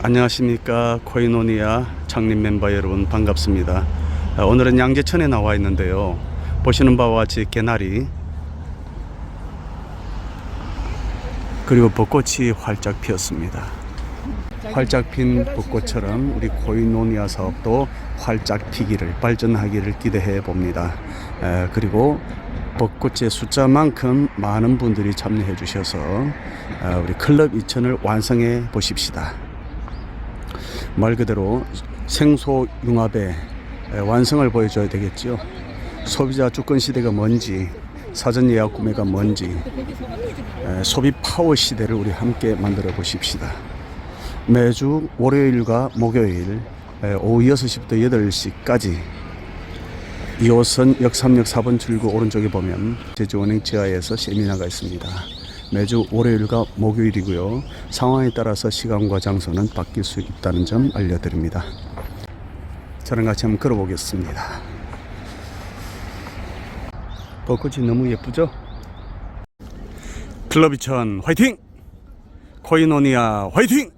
안녕하십니까 코이노니아 창립 멤버 여러분 반갑습니다. 아, 오늘은 양재천에 나와 있는데요. 보시는 바와 같이 개나리 그리고 벚꽃이 활짝 피었습니다. 활짝 핀 벚꽃처럼 우리 코이노니아 사업도 활짝 피기를 발전하기를 기대해 봅니다. 에, 그리고 벚꽃의 숫자만큼 많은 분들이 참여해 주셔서 어, 우리 클럽 2000을 완성해 보십시다. 말 그대로 생소융합의 에, 완성을 보여줘야 되겠죠. 소비자 주권 시대가 뭔지, 사전 예약 구매가 뭔지, 에, 소비 파워 시대를 우리 함께 만들어 보십시다. 매주 월요일과 목요일 에, 오후 6시부터 8시까지 2호선 역삼역 4번 출구 오른쪽에 보면 제주은행 지하에서 세미나가 있습니다. 매주 월요일과 목요일이고요. 상황에 따라서 시간과 장소는 바뀔 수 있다는 점 알려드립니다. 저랑 같이 한번 걸어보겠습니다. 벚꽃이 너무 예쁘죠? 클럽 이천 화이팅! 코이노니아 화이팅!